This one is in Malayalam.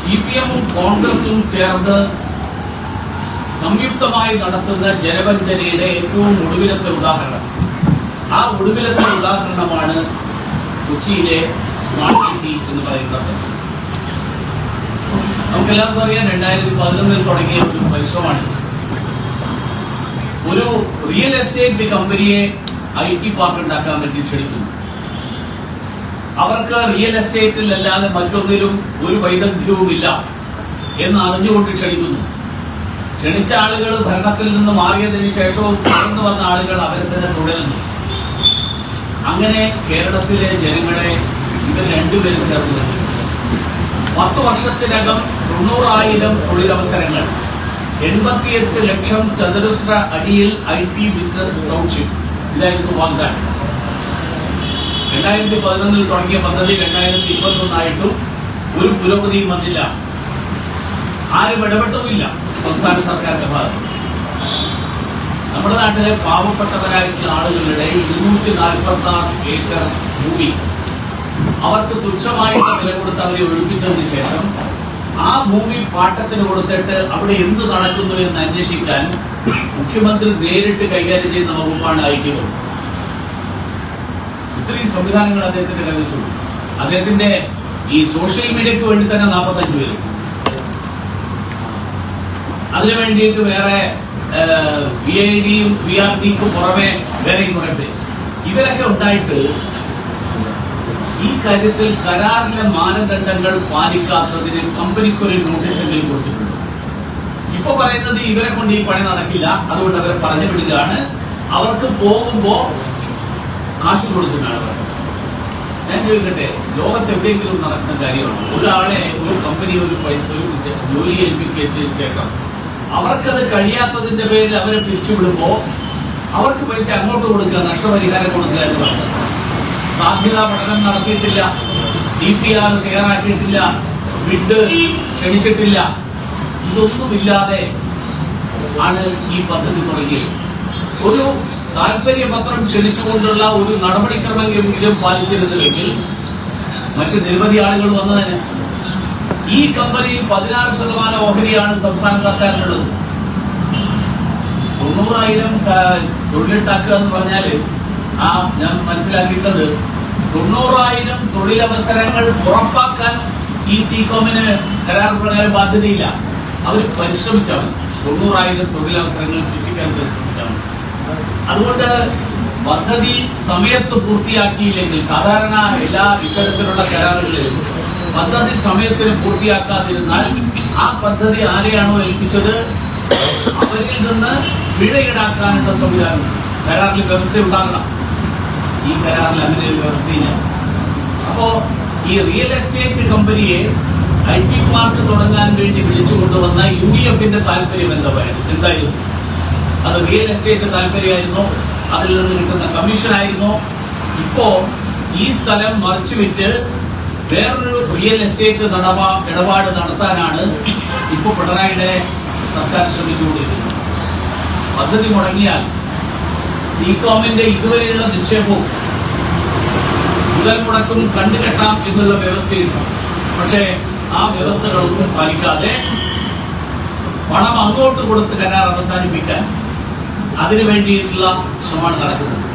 സി പി എമ്മും കോൺഗ്രസും ചേർന്ന് സംയുക്തമായി നടത്തുന്ന ജനവഞ്ചനയുടെ ഏറ്റവും ഒടുവിലത്തെ ഉദാഹരണം. ആ ഒടുവിലത്തെ ഉദാഹരണമാണ് കൊച്ചിയിലെ സ്മാർട്ട് സിറ്റി എന്ന് പറയുന്നത്. നമുക്കെല്ലാവർക്കും അറിയാം രണ്ടായിരത്തി പതിനൊന്നിൽ തുടങ്ങിയ ഒരു പരിശ്രമമാണ്. ഒരു റിയൽ എസ്റ്റേറ്റ് കമ്പനിയെ ഐ ടി പാർക്ക് ഉണ്ടാക്കാൻ വേണ്ടി ക്ഷണിക്കുന്നു അവർക്ക് റിയൽ എസ്റ്റേറ്റിൽ അല്ലാതെ മറ്റൊന്നിലും ഒരു വൈദഗ്ധ്യവുമില്ല എന്ന് അറിഞ്ഞുകൊണ്ട് ക്ഷണിക്കുന്നു. ക്ഷണിച്ച ആളുകൾ ഭരണത്തിൽ നിന്ന് മാറിയതിനു ശേഷവും തുടർന്നു വന്ന ആളുകൾ അവരെ തന്നെ തുടരുന്നു അങ്ങനെ കേരളത്തിലെ ജനങ്ങളെ ഇവർ രണ്ടുപേരും ചേർന്ന്. പത്ത് വർഷത്തിനകം തൊണ്ണൂറായിരം തൊഴിലവസരങ്ങൾ എൺപത്തിയെട്ട് ലക്ഷം ചതുരശ്ര അടിയിൽ ഐ ടി ബിസിനസ് ടൗൺഷിപ്പ് ഇതായിരുന്നു വാഗ്ദാനം. രണ്ടായിരത്തി പതിനൊന്നിൽ തുടങ്ങിയ പദ്ധതി രണ്ടായിരത്തി ഇരുപത്തൊന്നായിട്ടും ഒരു പുരോഗതിയും വന്നില്ല. ആരും ഇടപെട്ടതുമില്ല സംസ്ഥാന സർക്കാരിന്റെ ഭാഗത്ത്. നമ്മുടെ നാട്ടിലെ പാവപ്പെട്ടവരായിട്ടുള്ള ആളുകളുടെ ഇരുന്നൂറ്റി നാൽപ്പത്തി ആറ് ഏക്കർ ഭൂമി അവർക്ക് തുച്ഛമായിട്ട് വില കൊടുത്ത് അവരെ ഒഴിപ്പിച്ചതിന് ശേഷം ആ ഭൂമി പാട്ടത്തിന് കൊടുത്തിട്ട് അവിടെ എന്ത് നടക്കുന്നു എന്ന് അന്വേഷിക്കാൻ മുഖ്യമന്ത്രി നേരിട്ട് കൈകാര്യം ചെയ്യുന്ന വകുപ്പാണ് ഐ ടി വകുപ്പ് ഇത്രയും സംവിധാനങ്ങൾ അദ്ദേഹത്തിന്റെ കൈവശമുണ്ട് അദ്ദേഹത്തിന്റെ ഈ സോഷ്യൽ മീഡിയക്ക് വേണ്ടി തന്നെ നാൽപ്പത്തഞ്ച് പേര്. അതിനു വേണ്ടിയിട്ട് വേറെ വി ഐ ഡിയും വി ആർ ഡിക്കും പുറമെ വേറെയും പേര്. ഇവരൊക്കെ ഉണ്ടായിട്ട് ഈ കാര്യത്തിൽ കരാറിലെ മാനദണ്ഡങ്ങൾ പാലിക്കാത്തതിന് കമ്പനിക്കൊരു നോട്ടീസെങ്കിലും കൊടുത്തിട്ടുണ്ട്. ഇപ്പൊ പറയുന്നത് ഇവരെ കൊണ്ട് ഈ പണി നടക്കില്ല. അതുകൊണ്ട് അവരെ പറഞ്ഞു വിടുകയാണ്. അവർക്ക് പോകുമ്പോ കാശ് കൊടുക്കുന്നതാണ് പറയുന്നത് ഞാൻ ചോദിക്കട്ടെ ലോകത്ത് എവിടെയെങ്കിലും നടക്കുന്ന കാര്യമാണ്. ഒരാളെ ഒരു കമ്പനി ഒരു പൈസ ഒരു ജോലി ഏൽപ്പിക്കുകയും ശേഷം അവർക്കത് കഴിയാത്തതിന്റെ പേരിൽ അവരെ പിരിച്ചുവിടുമ്പോ അവർക്ക് പൈസ അങ്ങോട്ട് കൊടുക്കുക നഷ്ടപരിഹാരം കൊടുക്കുക എന്ന് പറയുന്നത് സാധ്യതാ പഠനം നടത്തിയിട്ടില്ല ഡി പി ആർ തയ്യാറാക്കിയിട്ടില്ല വിഡ് ക്ഷണിച്ചിട്ടില്ല. ഇതൊന്നുമില്ലാതെ ആണ് ഈ പദ്ധതി തുടങ്ങിയത്. ഒരു താല്പര്യപത്രം ക്ഷണിച്ചുകൊണ്ടുള്ള ഒരു നടപടിക്രമമെങ്കിലും പാലിച്ചിരുന്നില്ലെങ്കിൽ മറ്റ് നിരവധി ആളുകൾ വന്നതിന് ഈ കമ്പനിയിൽ പതിനാറ് ശതമാനം ഓഹരിയാണ് സംസ്ഥാന സർക്കാരിനുള്ളത് തൊണ്ണൂറായിരം തൊഴിലിട്ടാക്കുക എന്ന് പറഞ്ഞാൽ ആ ഞാൻ മനസ്സിലാക്കിയിട്ടത് തൊണ്ണൂറായിരം തൊഴിലവസരങ്ങൾ ഉറപ്പാക്കാൻ ഈ ടീകോമിന് കരാർ പ്രകാരം ബാധ്യതയില്ല അവർ പരിശ്രമിച്ചാണ്. തൊണ്ണൂറായിരം തൊഴിലവസരങ്ങൾ സൃഷ്ടിക്കാൻ പരിശ്രമിച്ചാൽ മതി. അതുകൊണ്ട് പദ്ധതി സമയത്ത് പൂർത്തിയാക്കിയില്ലെങ്കിൽ സാധാരണ എല്ലാ ഇത്തരത്തിലുള്ള കരാറുകളിലും പദ്ധതി സമയത്തിന് പൂർത്തിയാക്കാതിരുന്നാൽ ആ പദ്ധതി ആരെയാണോ ഏൽപ്പിച്ചത്? അവരിൽ നിന്ന് പിഴ ഈടാക്കാനുള്ള സംവിധാനം കരാറിൽ വ്യവസ്ഥ ഉണ്ടാകണം ഈ കരാറിൽ അങ്ങനെ ഒരു വ്യവസ്ഥയില്ല. അപ്പോ ഈ റിയൽ എസ്റ്റേറ്റ് കമ്പനിയെ ഐ ടി പാർക്ക് തുടങ്ങാൻ വേണ്ടി വിളിച്ചു കൊണ്ടുവന്ന യു ഡി എഫിന്റെ താല്പര്യം എന്തായിരുന്നു അത് റിയൽ എസ്റ്റേറ്റ് താല്പര്യമായിരുന്നോ. അതിൽ നിന്ന് കിട്ടുന്ന കമ്മീഷൻ ആയിരുന്നു. ഇപ്പോ ഈ സ്ഥലം മറിച്ചു വിറ്റ് വേറൊരു റിയൽ എസ്റ്റേറ്റ് നടപാ ഇടപാട് നടത്താനാണ് ഇപ്പോൾ പിണറായിയുടെ സർക്കാർ ശ്രമിച്ചുകൊണ്ടിരിക്കുന്നത്. പദ്ധതി മുടങ്ങിയാൽ ഇകോമിന്റെ ഇതുവരെയുള്ള നിക്ഷേപവും മുതൽ മുടക്കും കണ്ടുകെട്ടാം എന്നുള്ള വ്യവസ്ഥയുണ്ട് പക്ഷേ ആ വ്യവസ്ഥകളൊന്നും പാലിക്കാതെ പണം അങ്ങോട്ട് കൊടുത്ത് കരാർ അവസാനിപ്പിക്കാൻ അതിനു വേണ്ടിയിട്ടുള്ള ശ്രമമാണ് നടക്കുന്നത്.